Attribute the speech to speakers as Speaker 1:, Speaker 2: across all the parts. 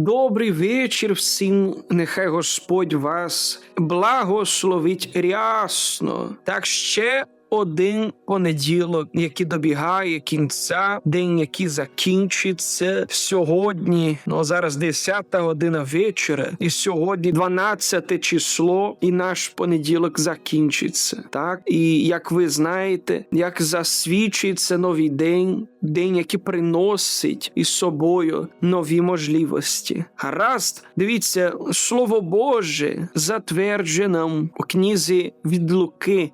Speaker 1: Добрий вечір всім. Нехай Господь вас благословить рясно. Так ще один понеділок, який добігає кінця, день, який закінчиться сьогодні. Ну зараз 10 година вечора, і сьогодні 12 число, і наш понеділок закінчиться. Так і як ви знаєте, як засвідчується новий день, день, який приносить із собою нові можливості. Гаразд, дивіться, слово Боже затверджує нам у книзі від Луки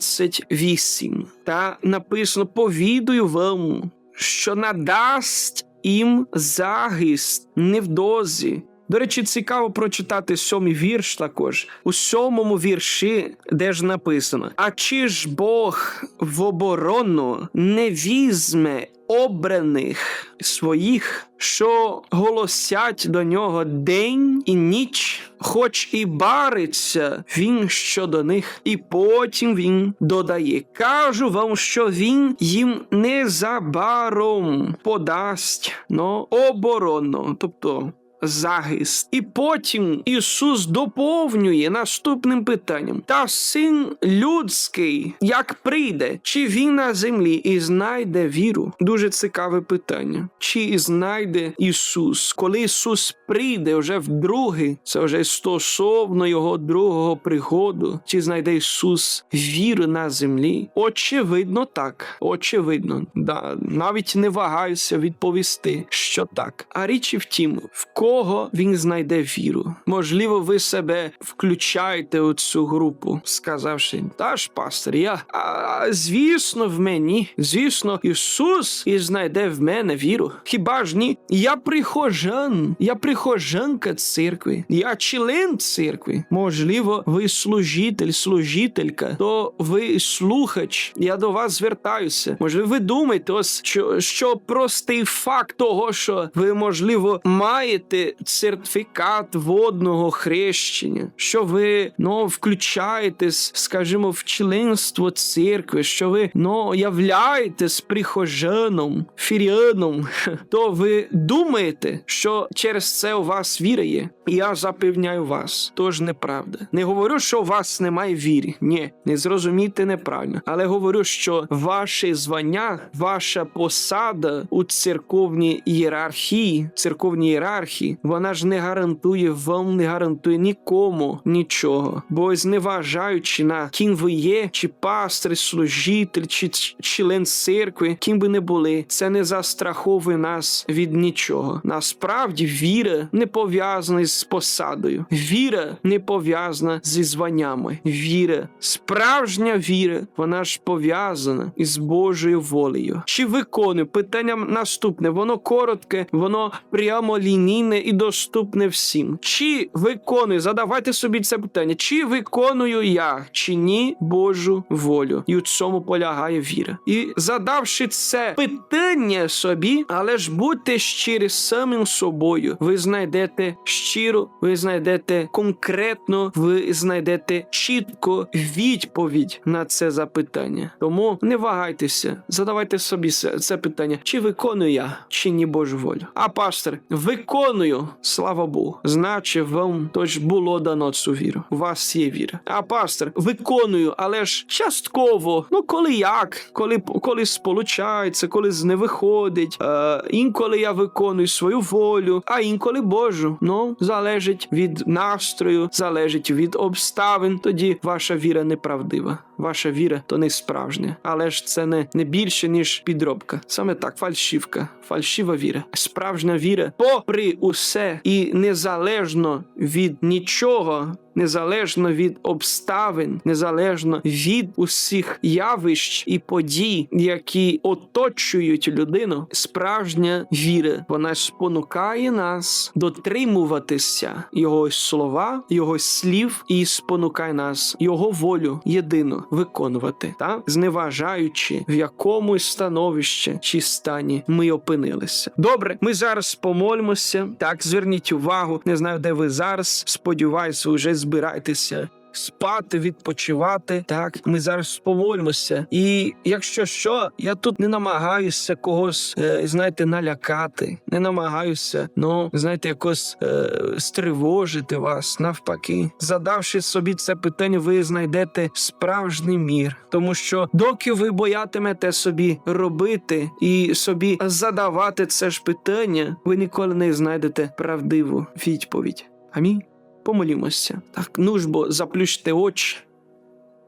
Speaker 1: 18.8. Та написано: повідую вам, що надасть їм захист невдовзі. До речі, цікаво прочитати сьомий вірш також. У сьомому вірші, де ж написано: А чи ж Бог в оборону не візьме обраних своїх, що голосять до нього день і ніч, хоч і бариться він щодо них, і потім він додає: Кажу вам, що він їм незабаром подасть но оборону, тобто захист. І потім Ісус доповнює наступним питанням: Та син людський, як прийде, чи він на землі і знайде віру? Дуже цікаве питання. Чи знайде Ісус, коли Ісус прийде вже вдруге, це вже стосовно Його другого приходу, чи знайде Ісус віру на землі? Очевидно, так. Очевидно, да. навіть не вагаюся відповісти, що так. А річ в тім, в кого він знайде віру. Можливо, ви себе включаєте у цю групу, сказавши, та ж пастор, я а, звісно, в мені, звісно, Ісус і знайде в мене віру. Хіба ж ні? Я прихожан, я прихожанка церкви, я член церкви. Можливо, ви служитель, служителька, то ви слухач. Я до вас звертаюся. Може, ви думаєте, ось що, що простий факт того, що ви, можливо, маєте сертифікат водного хрещення, що ви ну, включаєтесь, скажімо, в членство церкви, що ви ну, являєтесь прихожаном, фіріаном, то ви думаєте, що через це у вас віра є. Я запевняю вас, тож неправда. Не говорю, що у вас немає віри. Ні, не зрозумійте неправильно. Але говорю, що ваше звання, ваша посада у церковній ієрархії, церковній ієрархії, вона ж не гарантує вам, не гарантує нікому нічого. Бо зневажаючи на ким ви є, чи пастор, служитель, чи член церкви, ким би не були, це не застраховує нас від нічого. Насправді віра не пов'язана з посадою. Віра не пов'язана зі званнями. Віра, справжня віра, вона ж пов'язана із Божою волею. Чи виконує питання наступне? Воно коротке, воно прямолінійне і доступне всім. Чи виконую? Задавайте собі це питання: чи виконую я, чи ні Божу волю? І у цьому полягає віра. І задавши це питання собі, але ж будьте щирі самим собою. Ви знайдете щиро, ви знайдете конкретно, ви знайдете чітко відповідь на це запитання. Тому не вагайтеся, задавайте собі це, питання: чи виконую я, чи ні Божу волю? А пастор, виконую виконую, слава Богу. Значить, вам тож було дано цю віру. У вас є віра. А пастор, виконую, але ж частково. Ну, коли як, коли, коли сполучається, коли не виходить. Е, інколи я виконую свою волю, а інколи Божу. Ну, залежить від настрою, залежить від обставин. Тоді ваша віра неправдива. Ваша віра то не справжня, але ж це не, не більше ніж підробка. Саме так, фальшивка, фальшива віра. Справжня віра, попри усе і незалежно від нічого. Незалежно від обставин, незалежно від усіх явищ і подій, які оточують людину, справжня віра вона спонукає нас дотримуватися його слова, його слів, і спонукає нас його волю єдину виконувати, та зневажаючи в якомусь становищі чи стані ми опинилися. Добре, ми зараз помолимося. Так, зверніть увагу. Не знаю, де ви зараз. Сподіваюся, вже збирайтеся. Спати, відпочивати. Так, ми зараз помолимося. І якщо що, я тут не намагаюся когось, е, знаєте, налякати, не намагаюся, ну знаєте, якось е, стривожити вас навпаки. Задавши собі це питання, ви знайдете справжній мір, тому що доки ви боятимете собі робити і собі задавати це ж питання, ви ніколи не знайдете правдиву відповідь. Амінь. Помолімося. Так, ну ж бо заплющте очі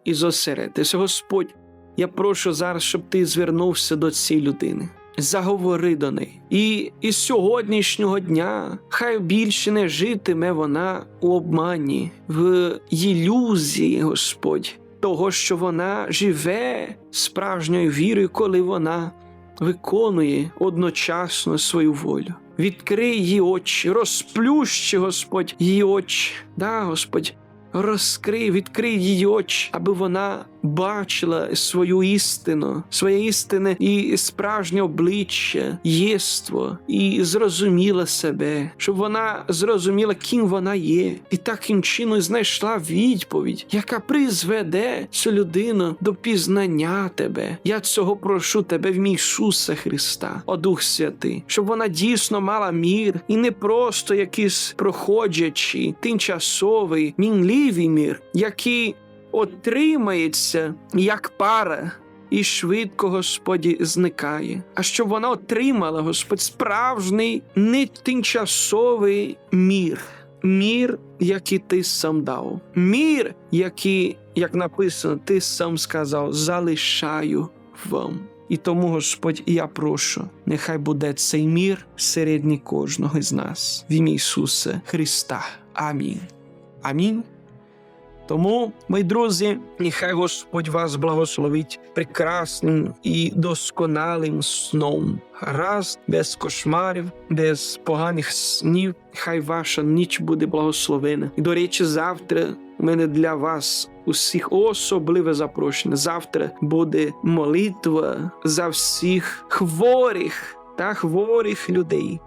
Speaker 1: і зосередьтеся. Господь, я прошу зараз, щоб ти звернувся до цієї людини. Заговори до неї. І із сьогоднішнього дня хай більше не житиме вона у обмані, в ілюзії, Господь, того, що вона живе справжньою вірою, коли вона виконує одночасно свою волю. Відкрий її очі, розплющи, Господь, її очі. Да, Господь, розкрий, відкрий її очі, аби вона бачила свою істину, своє істинне і справжнє обличчя, єство, і зрозуміла себе, щоб вона зрозуміла, ким вона є, і таким чином знайшла відповідь, яка призведе цю людину до пізнання тебе. Я цього прошу тебе в ім'я Ісуса Христа, о Дух Святий, щоб вона дійсно мала мір. І не просто якийсь проходячий, тимчасовий, мінливий мір, який отримається як пара. І швидко Господі зникає. А щоб вона отримала, Господь, справжній не тимчасовий мір, мір, який ти сам дав, мір, який, як написано, ти сам сказав, залишаю вам. І тому, Господь, я прошу, нехай буде цей мір середній кожного з нас, в ім'я Ісуса Христа. Амінь. Амінь. Тому, мої друзі, нехай Господь вас благословить прекрасним і досконалим сном. Раз без кошмарів, без поганих снів, хай ваша ніч буде благословена. І до речі, завтра у мене для вас усіх особливе запрошення. Завтра буде молитва за всіх хворих та хворих людей,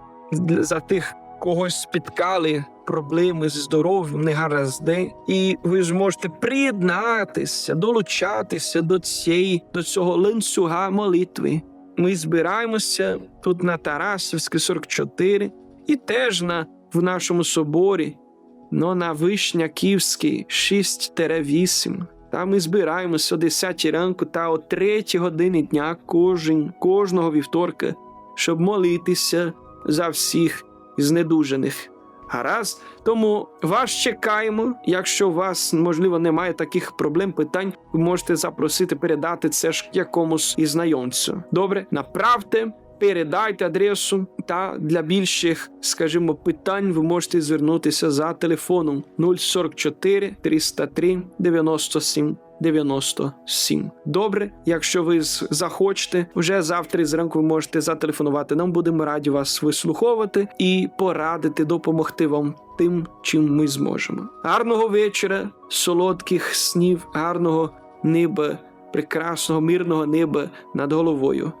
Speaker 1: за тих, когось спіткали проблеми зі здоров'ям, негаразди, і ви зможете приєднатися, долучатися до цієї до цього ланцюга молитви. Ми збираємося тут на Тарасівській 44 і теж на в нашому соборі, но на Вишня Київській 6-8. Там ми збираємося о 10 ранку та о 3 годині дня кожен, кожного вівторка, щоб молитися за всіх знедужених. Гаразд, тому вас чекаємо. Якщо у вас можливо немає таких проблем, питань, ви можете запросити передати це ж якомусь із знайомцю. Добре, направте, передайте адресу. Та для більших, скажімо, питань ви можете звернутися за телефоном 044 303 97 97. Добре, якщо ви захочете, вже завтра зранку ви можете зателефонувати. Нам будемо раді вас вислуховувати і порадити, допомогти вам тим, чим ми зможемо. Гарного вечора, солодких снів, гарного неба, прекрасного мирного неба над головою.